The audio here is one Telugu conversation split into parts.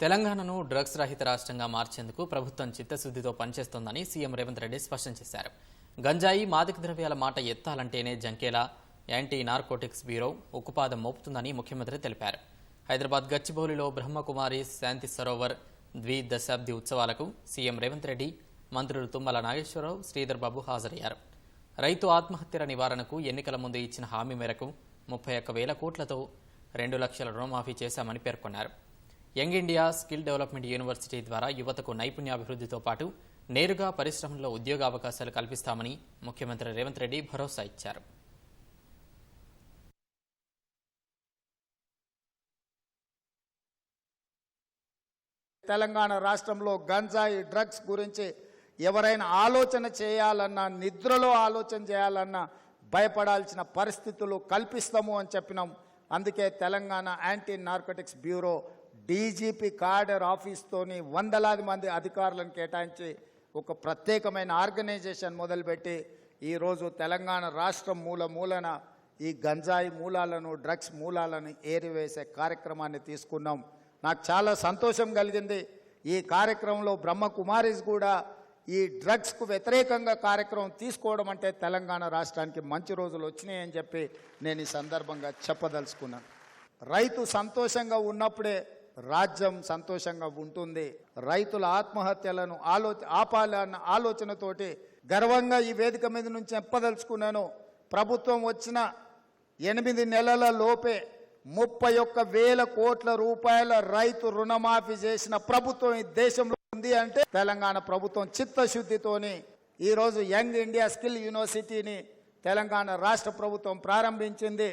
తెలంగాణను డ్రగ్స్ రహిత రాష్ట్రంగా మార్చేందుకు ప్రభుత్వం చిత్తశుద్ధితో పనిచేస్తోందని సీఎం రేవంత్ రెడ్డి స్పష్టం చేశారు. గంజాయి మాదక ద్రవ్యాల మాట ఎత్తాలంటేనే జంకేలా యాంటీ నార్కోటిక్స్ బ్యూరో ఉక్కుపాదం మోపుతుందని ముఖ్యమంత్రి తెలిపారు. హైదరాబాద్ గచ్చిబౌలిలో బ్రహ్మకుమారి శాంతి సరోవర్ ద్వి దశాబ్ది ఉత్సవాలకు సీఎం రేవంత్ రెడ్డి మంత్రులు తుమ్మల నాగేశ్వరరావు శ్రీధర్ బాబు హాజరయ్యారు. రైతు ఆత్మహత్యల నివారణకు ఎన్నికల ముందు ఇచ్చిన హామీ మేరకు ముప్పై ఒక్క వేల కోట్లతో రెండు లక్షల రుణమాఫీ చేశామని పేర్కొన్నారు. Young India skill development university ద్వారా యువతకు నైపుణ్యాభివృద్ధితో పాటు నేరుగా పరిశ్రమల్లో ఉద్యోగ అవకాశాలు కల్పిస్తామని ముఖ్యమంత్రి రేవంత్ రెడ్డి భరోసా ఇచ్చారు. తెలంగాణ రాష్ట్రంలో గంజాయి డ్రగ్స్ గురించి ఎవరైనా ఆలోచన చేయాలన్నా నిద్రలో ఆలోచన చేయాలన్నా భయపడాల్సిన పరిస్థితులు కల్పిస్తాము అని చెప్పినాం. అందుకే Telangana anti narcotics bureau DGP cadre ఆఫీస్తోని వందలాది మంది అధికారులను కేటాయించి ఒక ప్రత్యేకమైన ఆర్గనైజేషన్ మొదలుపెట్టి ఈరోజు తెలంగాణ రాష్ట్రం మూల మూలన ఈ గంజాయి మూలాలను డ్రగ్స్ మూలాలను ఏరివేసే కార్యక్రమాన్ని తీసుకున్నాం. నాకు చాలా సంతోషం కలిగింది. ఈ కార్యక్రమంలో బ్రహ్మకుమారీస్ కూడా ఈ డ్రగ్స్కు వ్యతిరేకంగా కార్యక్రమం తీసుకోవడం అంటే తెలంగాణ రాష్ట్రానికి మంచి రోజులు వచ్చినాయని చెప్పి నేను ఈ సందర్భంగా చెప్పదలుచుకున్నాను. రైతు సంతోషంగా ఉన్నప్పుడే రాజ్యం సంతోషంగా ఉంటుంది. రైతుల ఆత్మహత్యలను ఆలో ఆపాలన్న ఆలోచనతోటి గర్వంగా ఈ వేదిక మీద నుంచి చెప్పదలుచుకున్నాను. ప్రభుత్వం వచ్చిన ఎనిమిది నెలల లోపే ముప్పై ఒక్క వేల కోట్ల రూపాయల రైతు రుణమాఫీ చేసిన ప్రభుత్వం ఈ దేశంలో ఉంది అంటే తెలంగాణ ప్రభుత్వం చిత్తశుద్ధితోని ఈరోజు యంగ్ ఇండియా స్కిల్ యూనివర్సిటీని తెలంగాణ రాష్ట్ర ప్రభుత్వం ప్రారంభించింది.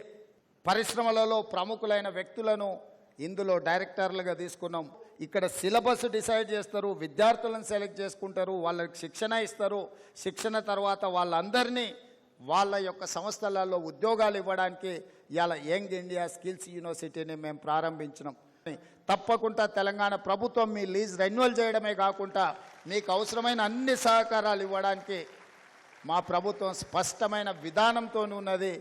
పరిశ్రమలలో ప్రముఖులైన వ్యక్తులను ఇందులో డైరెక్టర్లుగా తీసుకున్నాం. ఇక్కడ సిలబస్ డిసైడ్ చేస్తారు విద్యార్థులను సెలెక్ట్ చేసుకుంటారు వాళ్ళకి శిక్షణ ఇస్తారు. శిక్షణ తర్వాత వాళ్ళందరినీ వాళ్ళ యొక్క సంస్థలలో ఉద్యోగాలు ఇవ్వడానికి ఇవాళ యంగ్ ఇండియా స్కిల్స్ యూనివర్సిటీని మేము ప్రారంభించినాం. తప్పకుండా తెలంగాణ ప్రభుత్వం మీ లీజ్ రెన్యువల్ చేయడమే కాకుండా మీకు అవసరమైన అన్ని సహకారాలు ఇవ్వడానికి మా ప్రభుత్వం స్పష్టమైన విధానంతో ఉన్నది.